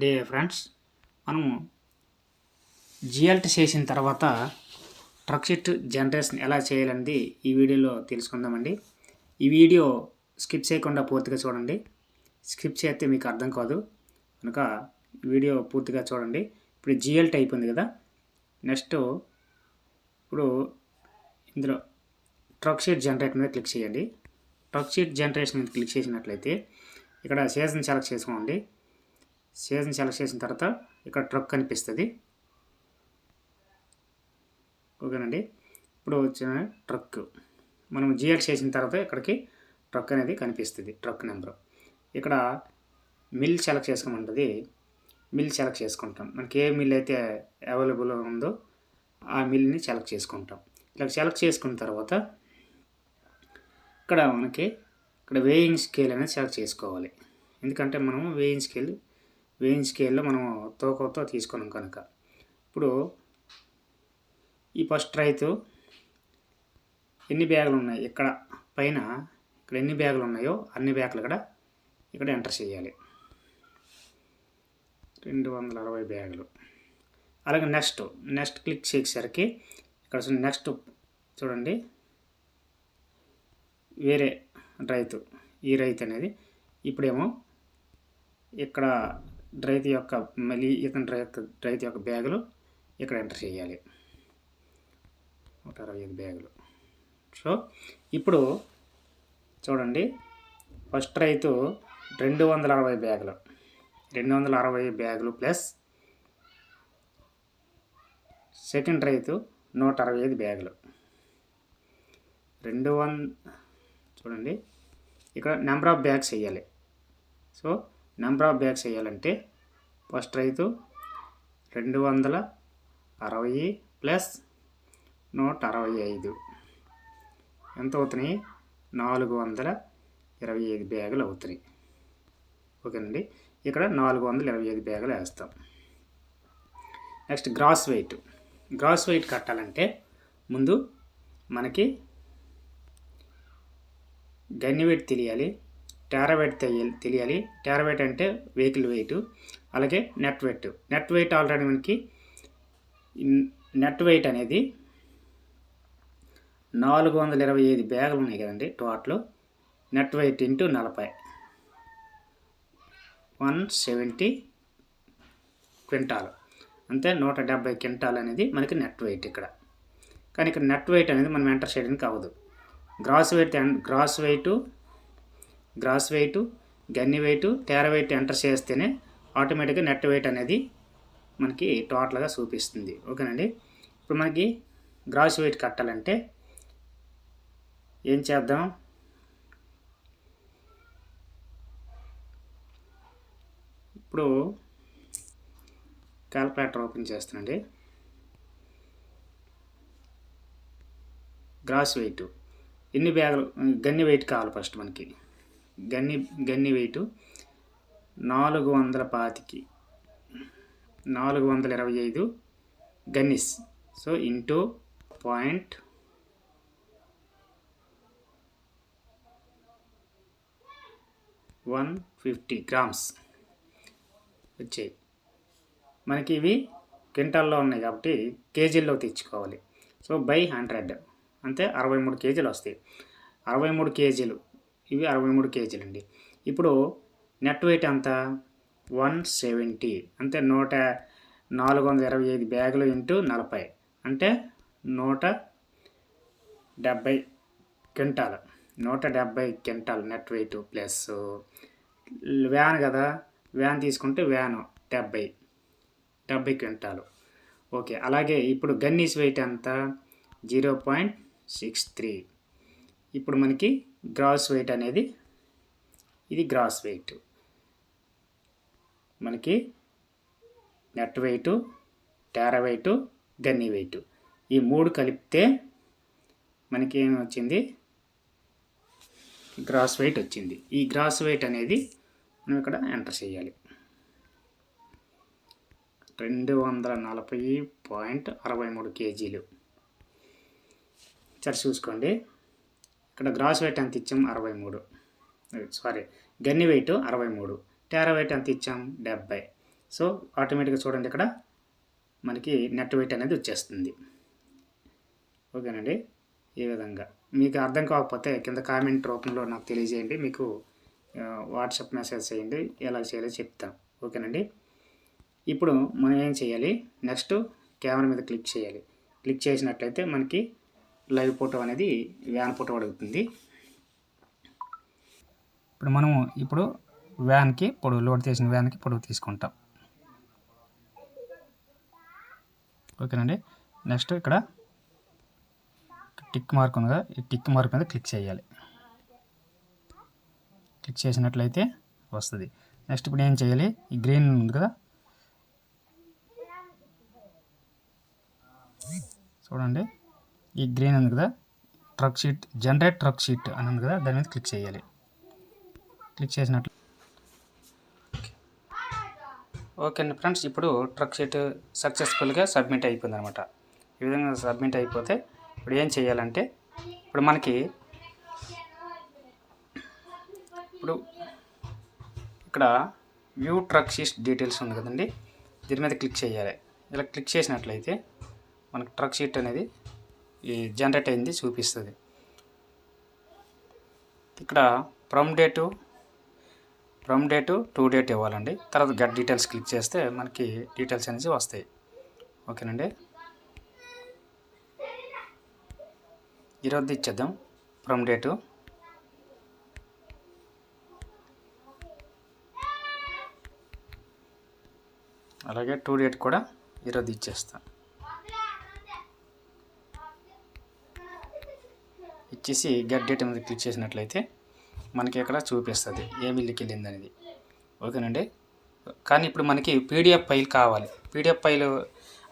Day friends మనము జిఎల్ట్ చేసిన తర్వాత ట్రక్ షీట్ జనరేషన్ ఎలా చేయాలనేది ఈ వీడియోలో తెలుసుకుందామండి. ఈ వీడియో స్కిప్ చేయకుండా పూర్తిగా చూడండి. స్కిప్ చేస్తే మీకు అర్థం కాదు. కనుక వీడియో పూర్తిగా చూడండి. ఇప్పుడు జిఎల్ట్ అయిపోయింది కదా. నెక్స్ట్ ఇప్పుడు ఇందులో ట్రక్ షీట్ జనరేట్ మీద క్లిక్ చేయండి. ట్రక్ షీట్ జనరేషన్ మీద క్లిక్ చేసినట్లయితే ఇక్కడ సీజన్ సెలెక్ట్ చేసుకోండి. సీజన్ సెలెక్ట్ చేసిన తర్వాత ఇక్కడ ట్రక్ కనిపిస్తుంది. ఓకేనండి. ఇప్పుడు వచ్చిన ట్రక్. మనం జిఎల్ చేసిన తర్వాత ఇక్కడికి ట్రక్ అనేది కనిపిస్తుంది. Truck number. ఇక్కడ మిల్ సెలెక్ట్ చేసుకోమంటుంది. మిల్ సెలెక్ట్ చేసుకుంటాం. మనకి ఏ మిల్ అయితే అవైలబుల్ ఉందో ఆ మిల్ని సెలెక్ట్ చేసుకుంటాం. ఇలా సెలెక్ట్ చేసుకున్న తర్వాత ఇక్కడ మనకి ఇక్కడ వేయింగ్ స్కేల్ అనేది సెలెక్ట్ చేసుకోవాలి. ఎందుకంటే మనం వేయింగ్ స్కేల్ వేయింగ్ స్కేల్లో మనం తోకతో తీసుకున్నాం కనుక. ఇప్పుడు ఈ ఫస్ట్ రైతు ఎన్ని బ్యాగులు ఉన్నాయి? ఇక్కడ పైన ఇక్కడ ఎన్ని బ్యాగులు ఉన్నాయో అన్ని బ్యాగులు ఇక్కడ ఇక్కడ ఎంటర్ చేయాలి. రెండు వందల అరవై బ్యాగులు. అలాగే నెక్స్ట్ నెక్స్ట్ క్లిక్ చేసేసరికి ఇక్కడ నెక్స్ట్ చూడండి. వేరే రైతు ఈ రైతు అనేది ఇప్పుడేమో ఇక్కడ రైతు యొక్క మళ్ళీ ఇతని రైతు రైతు యొక్క బ్యాగులు ఇక్కడ ఎంటర్ చేయాలి. నూట అరవై ఐదు బ్యాగులు. సో ఇప్పుడు చూడండి. ఫస్ట్ రైతు రెండు వందల అరవై బ్యాగులు. రెండు వందల అరవై బ్యాగులు ప్లస్ సెకండ్ రైతు నూట అరవై ఐదు బ్యాగులు. రెండు వన్ చూడండి. ఇక్కడ నెంబర్ ఆఫ్ బ్యాగ్స్ వేయాలి సో నెంబర్ ఆఫ్ బ్యాగ్స్ వేయాలంటే ఫస్ట్ రైతు రెండు వందల అరవై ప్లస్ నూట అరవై ఐదు. ఎంత అవుతున్నాయి? నాలుగు వందల ఇరవై ఐదు బ్యాగులు అవుతున్నాయి. ఓకేనండి. ఇక్కడ నాలుగు వందల ఇరవై ఐదు బ్యాగులు వేస్తాం. Next gross weight. Gross weight కట్టాలంటే ముందు మనకి గన్ని వెయిట్ తెలియాలి. టెరావైట్ తెలియాలి. తెలియాలి అంటే వెహికల్ వెయిట్ అలాగే net weight net weight already మనకి నెట్ వెయిట్ అనేది నాలుగు వందల ఇరవై ఐదు బ్యాగులు ఉన్నాయి కదండి టోటల్ నెట్ వెయిట్ ఇంటూ నలభై. వన్ సెవెంటీ క్వింటాల్ అంతే నూట డెబ్బై క్వింటాల్ అనేది మనకి నెట్ వెయిట్ ఇక్కడ. కానీ ఇక్కడ నెట్ వెయిట్ అనేది మనం ఎంటర్ చేయడానికి అవ్వదు. Gross weight gross weight gross weight gunny weight tare weight enter చేస్తేనే ఆటోమేటిక్గా నెట్ వెయిట్ అనేది మనకి టోటల్గా చూపిస్తుంది. ఓకేనండి? ఇప్పుడు మనకి గ్రాస్ వెయిట్ కట్టాలంటే ఏం చేద్దాం? ఇప్పుడు క్యాల్కులేటర్ ఓపెన్ చేస్తానండి గ్రాస్ వెయిట్. ఎన్ని బ్యాగులు గన్ని వెయిట్ కావాలి ఫస్ట్ మనకి? గన్ని గన్ని వెయిట్ నాలుగు వందల పాతికి. నాలుగు వందల ఇరవై ఐదు gunnies. So into point one fifty grams వచ్చాయి. మనకి ఇవి క్వింటాల్లో ఉన్నాయి కాబట్టి కేజీల్లో తెచ్చుకోవాలి. So by hundred. అంటే అరవై మూడు కేజీలు వస్తాయి. అరవై మూడు కేజీలు. ఇవి అరవై మూడు కేజీలు అండి ఇప్పుడు నెట్ వెయిట్ ఎంత? One seventy. అంటే నూట నాలుగు వందల ఇరవై ఐదు బ్యాగులు ఇంటూ నలభై. అంటే నూట డెబ్బై క్వింటాల్. నూట డెబ్బై quintal net weight plus van కదా? వ్యాన్ తీసుకుంటే వ్యాను డెబ్బై. డెబ్బై క్వింటాలు. ఓకే అలాగే ఇప్పుడు గన్నీస్ వెయిట్ ఎంత? Zero point six three. ఇప్పుడు మనకి గ్రాస్ వెయిట్ అనేది ఇది గ్రాస్ వెయిట్. మనకి net weight tare weight gunny weight. ఈ మూడు కలిపితే మనకి ఏమి వచ్చింది? గ్రాస్ వెయిట్ వచ్చింది. ఈ గ్రాస్ వెయిట్ అనేది మనం ఇక్కడ ఎంటర్ చేయాలి. రెండు వందల నలభై పాయింట్ అరవై మూడు కేజీలు. సరే చూసుకోండి. ఇక్కడ గ్రాస్ వెయిట్ ఎంత ఇచ్చాం? అరవై మూడు. Eh, సారీ గన్ని వెయిట్ అరవై మూడు. టేర వెయిట్ ఎంత ఇచ్చాం? డెబ్బై సో ఆటోమేటిక్గా చూడండి ఇక్కడ మనకి నెట్ వెయిట్ అనేది వచ్చేస్తుంది. ఓకేనండి? ఈ విధంగా. మీకు అర్థం కాకపోతే కింద కామెంట్ రూపంలో నాకు తెలియజేయండి. మీకు eh, వాట్సాప్ మెసేజ్ చేయండి. ఎలా చేయాలో చెప్తాను ఓకేనండి? ఇప్పుడు మనం ఏం చేయాలి? నెక్స్ట్ కెమెరా మీద క్లిక్ చేయాలి. క్లిక్ చేసినట్లయితే మనకి లైవ్ ఫోటో అనేది వ్యాన్ ఫోటో అడుగుతుంది. ఇప్పుడు మనము ఇప్పుడు వ్యాన్కి పొడవు లోడ్ చేసిన వ్యాన్కి పొడవు తీసుకుంటాం. ఓకేనండి? నెక్స్ట్ ఇక్కడ టిక్ మార్క్ ఉంది కదా ఈ టిక్ మార్క్ మీద క్లిక్ చేయాలి. క్లిక్ చేసినట్లయితే వస్తుంది. నెక్స్ట్ ఇప్పుడు ఏం చేయాలి? ఈ గ్రీన్ ఉంది కదా? చూడండి. ఈ గ్రీన్ ఉంది కదా? Truck sheet generate truck sheet అని ఉంది కదా? దాని మీద క్లిక్ చేయాలి. క్లిక్ చేసినట్లు. ఓకే అండి ఫ్రెండ్స్ ఇప్పుడు ట్రక్ షీట్ సక్సెస్ఫుల్గా సబ్మిట్ అయిపోయింది అనమాట ఈ విధంగా సబ్మిట్ అయిపోతే ఇప్పుడు ఏం చేయాలంటే ఇప్పుడు మనకి ఇప్పుడు ఇక్కడ వ్యూ ట్రక్ షీట్ డీటెయిల్స్ ఉంది కదండి? దీని మీద క్లిక్ చేయాలి. ఇలా క్లిక్ చేసినట్లయితే మనకు ట్రక్ షీట్ అనేది జనరేట్ అయింది చూపిస్తుంది. ఇక్కడ from date from date to date ఇవ్వాలండి. తర్వాత గట్ డీటెయిల్స్ క్లిక్ చేస్తే మనకి డీటెయిల్స్ అనేవి వస్తాయి. ఓకేనండి? ఈరోజు ఇచ్చేద్దాం. ఫ్రమ్ డేటు అలాగే టూ డేట్ కూడా ఈరోజు వచ్చేసి ఇచ్చేసి గెట్ డేట్ మీద క్లిక్ చేసినట్లయితే మనకి ఇక్కడ చూపిస్తుంది. ఏ మిల్లుకి వెళ్ళింది అనేది. ఓకేనండి? కానీ ఇప్పుడు మనకి పీడిఎఫ్ ఫైల్ కావాలి. పీడిఎఫ్ ఫైల్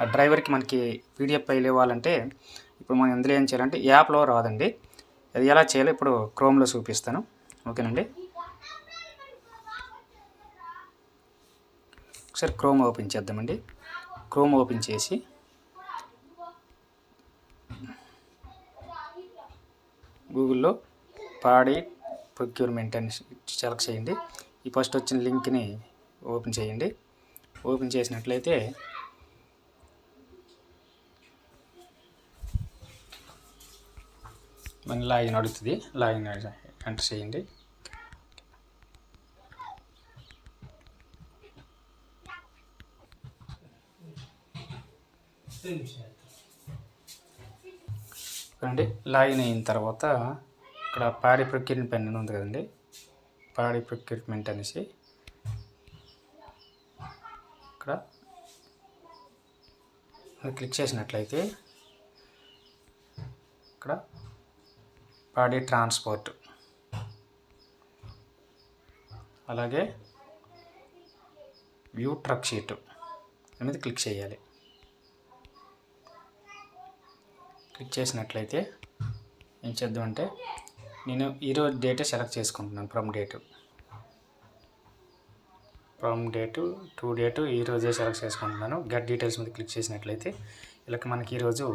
ఆ డ్రైవర్కి మనకి పీడిఎఫ్ ఫైల్ ఇవ్వాలంటే ఇప్పుడు మనం ఎందులో ఏం చేయాలంటే యాప్లో రాదండి. అది ఎలా చేయాలో ఇప్పుడు క్రోమ్లో చూపిస్తాను. ఓకేనండి? ఒకసారి క్రోమ్ ఓపెన్ చేద్దామండి. క్రోమ్ ఓపెన్ చేసి పాడి ప్రొక్యూర్మెంట్ అని సెలెక్ట్ చేయండి. ఈ ఫస్ట్ వచ్చిన లింక్ని ఓపెన్ చేయండి. ఓపెన్ చేసినట్లయితే మన లాగిన్ అడుగుతుంది లాగిన్ ఎంటర్ చేయండి. చూడండి లాగిన్ అయిన తర్వాత ఇక్కడ పాడి ప్రొక్యూర్మెంట్ అని ఉంది కదండి. పాడి ప్రొక్యూర్మెంట్ అనేసి ఇక్కడ క్లిక్ చేసినట్లయితే ఇక్కడ పాడి ట్రాన్స్పోర్ట్. అలాగే వ్యూ ట్రక్ షీట్ అనేది క్లిక్ చేయాలి. క్లిక్ చేసినట్లయితే ఏం చేద్దామంటే నేను ఈరోజు డేటే సెలెక్ట్ చేసుకుంటున్నాను from date from date to date ఈ రోజే సెలెక్ట్ చేసుకుంటున్నాను. గెట్ డీటెయిల్స్ మీద క్లిక్ చేసినట్లయితే ఇలా మనకి ఈరోజు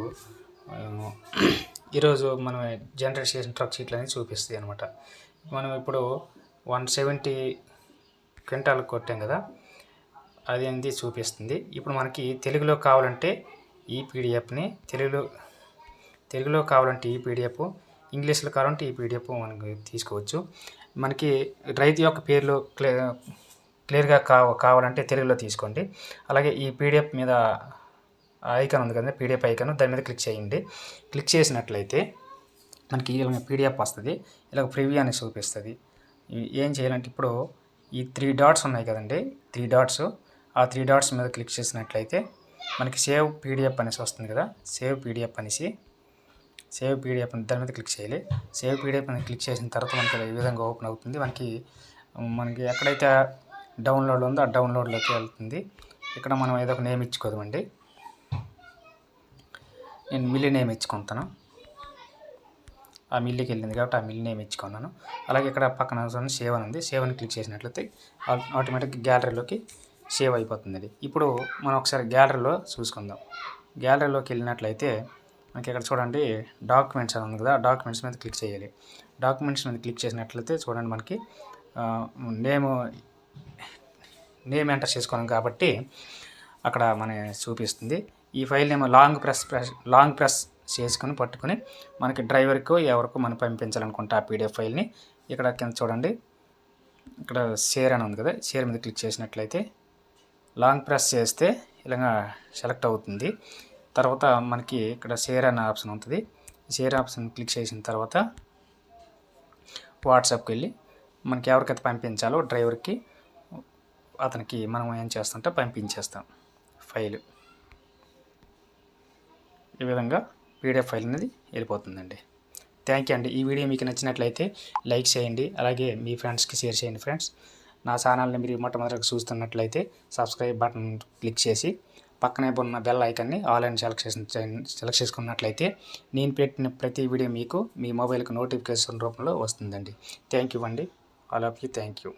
ఈరోజు మనం జనరేట్ చేసిన ట్రక్ షీట్లు అనేది చూపిస్తాయి అనమాట మనం ఇప్పుడు వన్ సెవెంటీ క్వింటాల్ కొట్టాం కదా అది అనేది చూపిస్తుంది. ఇప్పుడు మనకి తెలుగులో కావాలంటే ఈ పీడిఎఫ్ని తెలుగులో తెలుగులో కావాలంటే ఈ పీడిఎఫ్ ఇంగ్లీష్లో కావాలంటే ఈ పీడిఎఫ్ మనకి తీసుకోవచ్చు. మనకి రైతు యొక్క పేర్లు క్లే క్లియర్గా కావ కావాలంటే తెలుగులో తీసుకోండి. అలాగే ఈ పీడిఎఫ్ మీద ఐకాన్ ఉంది కదా పీడిఎఫ్ ఐకాన్ దాని మీద క్లిక్ చేయండి. క్లిక్ చేసినట్లయితే మనకి ఇలా పీడిఎఫ్ వస్తుంది ఇలా ప్రివ్యూ అని చూపిస్తుంది. ఏం చేయాలంటే ఇప్పుడు ఈ త్రీ డాట్స్ ఉన్నాయి కదండి త్రీ డాట్స్ ఆ త్రీ డాట్స్ మీద క్లిక్ చేసినట్లయితే మనకి సేవ్ పీడిఎఫ్ అనేసి వస్తుంది కదా సేవ్ పీడిఎఫ్ అనేసి సేవ్ పీడిఎఫ్ దాని మీద క్లిక్ చేయాలి. సేవ్ పీడిఎఫ్ అని క్లిక్ చేసిన తర్వాత మనకి ఈ విధంగా ఓపెన్ అవుతుంది. మనకి మనకి ఎక్కడైతే డౌన్లోడ్ ఉందో ఆ డౌన్లోడ్లోకి వెళ్తుంది. ఇక్కడ మనం ఏదో ఒక నేమ్ ఇచ్చుకోదామండి. నేను మిల్లి నేమ్ ఇచ్చుకుంటాను. ఆ మిల్లికి వెళ్ళింది కాబట్టి ఆ మిల్ నేమ్ ఇచ్చుకున్నాను. అలాగే ఇక్కడ పక్కన సేవ్ అని ఉంది. సేవ్ అని క్లిక్ చేసినట్లయితే ఆటోమేటిక్ గ్యాలరీలోకి సేవ్ అయిపోతుంది ఇప్పుడు మనం ఒకసారి గ్యాలరీలో చూసుకుందాం. గ్యాలరీలోకి వెళ్ళినట్లయితే మనకి ఇక్కడ చూడండి డాక్యుమెంట్స్ అని ఉంది కదా డాక్యుమెంట్స్ మీద క్లిక్ చేయాలి. డాక్యుమెంట్స్ మీద క్లిక్ చేసినట్లయితే చూడండి మనకి నేమ్ నేమ్ ఎంటర్ చేసుకున్నాం కాబట్టి అక్కడ మన చూపిస్తుంది. ఈ file name long press press long press చేసుకుని పట్టుకుని మనకి డ్రైవర్కు ఎవరికి మనం పంపించాలనుకుంటే ఆ పీడిఎఫ్ ఫైల్ని ఇక్కడ కింద చూడండి. ఇక్కడ షేర్ అని ఉంది కదా షేర్ మీద క్లిక్ చేసినట్లయితే లాంగ్ ప్రెస్ చేస్తే ఇలాగా సెలెక్ట్ అవుతుంది. తర్వాత మనకి ఇక్కడ షేర్ అనే ఆప్షన్ ఉంటుంది. షేర్ ఆప్షన్ క్లిక్ చేసిన తర్వాత వాట్సాప్కి వెళ్ళి మనకి ఎవరికైతే పంపించాలో డ్రైవర్కి అతనికి మనం ఏం చేస్తుంటే పంపించేస్తాం ఫైల్ ఈ విధంగా పీడిఎఫ్ ఫైల్ అనేది వెళ్ళిపోతుందండి. థ్యాంక్ యూ అండి. ఈ వీడియో మీకు నచ్చినట్లయితే లైక్ చేయండి. అలాగే మీ ఫ్రెండ్స్కి షేర్ చేయండి ఫ్రెండ్స్ నా ఛానల్ని మీరు మొట్టమొదటిగా చూస్తున్నట్లయితే సబ్స్క్రైబ్ బటన్ క్లిక్ చేసి పక్కనే ఉన్న బెల్ ఐకన్ని ఆల్ అండ్ సెలెక్ట్ చేసి సెలెక్ట్ చేసుకున్నట్లయితే నేను పెట్టిన ప్రతి వీడియో మీకు మీ మొబైల్కి నోటిఫికేషన్ రూపంలో వస్తుందండి. థ్యాంక్ యూ అండి. All of you thank you